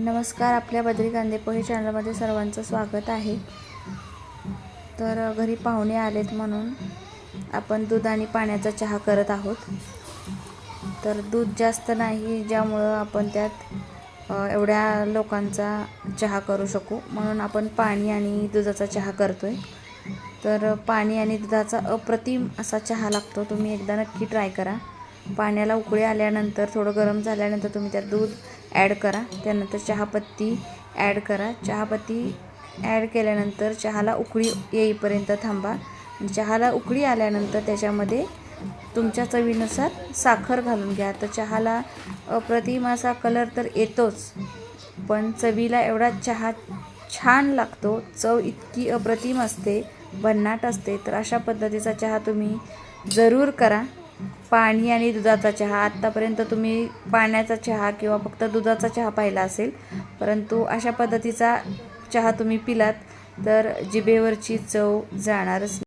नमस्कार आपल्या बद्री कांदे पोहे चॅनलमध्ये सर्वांचं स्वागत आहे. तर घरी पाहुणे आलेत म्हणून आपण दूध आणि पाण्याचा चहा करत आहोत. तर दूध जास्त नाही ज्यामुळं आपण त्यात एवढ्या लोकांचा चहा करू शकू. म्हणून आपण पाणी आणि दुधाचा चहा करतो आहे तर पाणी आणि दुधाचा अप्रतिम असा चहा लागतो. तुम्ही एकदा नक्की ट्राय करा. पाण्याला उकळी आल्यानंतर थोडं गरम झाल्यानंतर तुम्ही त्यात दूध ॲड करा. त्यानंतर चहापत्ती ॲड करा. चहापत्ती ॲड केल्यानंतर चहाला उकळी येईपर्यंत थांबा. चहाला उकळी आल्यानंतर त्याच्यामध्ये तुमच्या चवीनुसार साखर घालून घ्या. तर चहाला प्रतिमासा कलर तर येतोच पण चवीला एवढा चहा छान लागतो. चव इतकी अप्रतिम असते भन्नाट असते. तर अशा पद्धतीचा चहा तुम्ही जरूर करा. पाणी आणि दुधाचा चहा. आत्तापर्यंत तुम्ही पाण्याचा चहा किंवा फक्त दुधाचा चहा पाहिला असेल परंतु अशा पद्धतीचा चहा तुम्ही पिलात तर जिभेवरची चव जाणारच